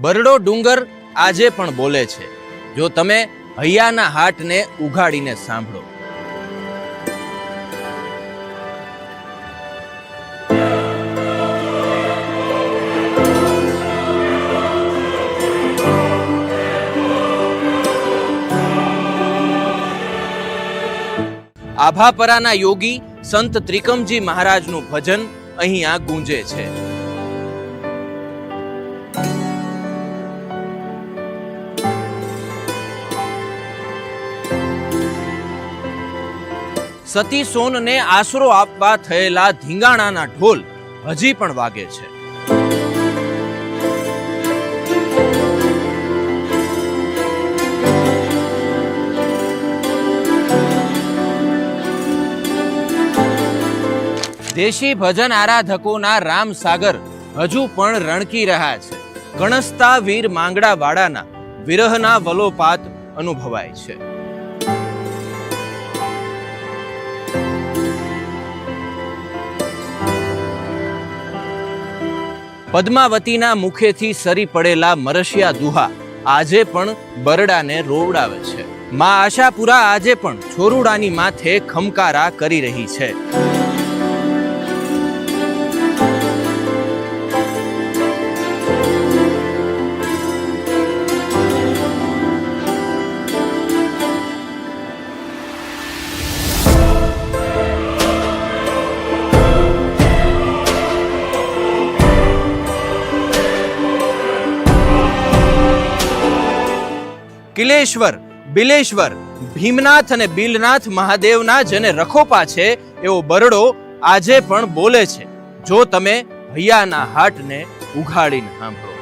બરડો ડુંગર આજે પણ બોલે છે. જો તમે હૈયાના હાટને ઉઘાડીને સાંભળો. આભાપરાના યોગી સંત ત્રિકમજી મહારાજનું ભજન અહીંયા ગુંજે છે. સતી સોનને આશરો આપવા થયેલા ધીંગાણાના ઢોલ હજી પણ વાગે છે. દેશી ભજન આરાધકોના રામ સાગર હજુ પણ રણકી રહ્યા છે. ગણસ્તા વીર માંગડા વાડાના વિરહના વલોપાત અનુભવાય છે. પદ્માવતીના મુખેથી સરી પડેલા મરશિયા દુહા આજે પણ બરડાને રોવડાવે છે. મા આશાપુરા આજે પણ છોરુડાની માથે ખમકારા કરી રહી છે. કિલેશ્વર બિલેશ્વર, ભીમનાથ અને બિલનાથ મહાદેવના જેને રખોપા છે, એવો બરડો આજે પણ બોલે છે. જો તમે હૈયાના હાટને ઉઘાડીને સાંભળો.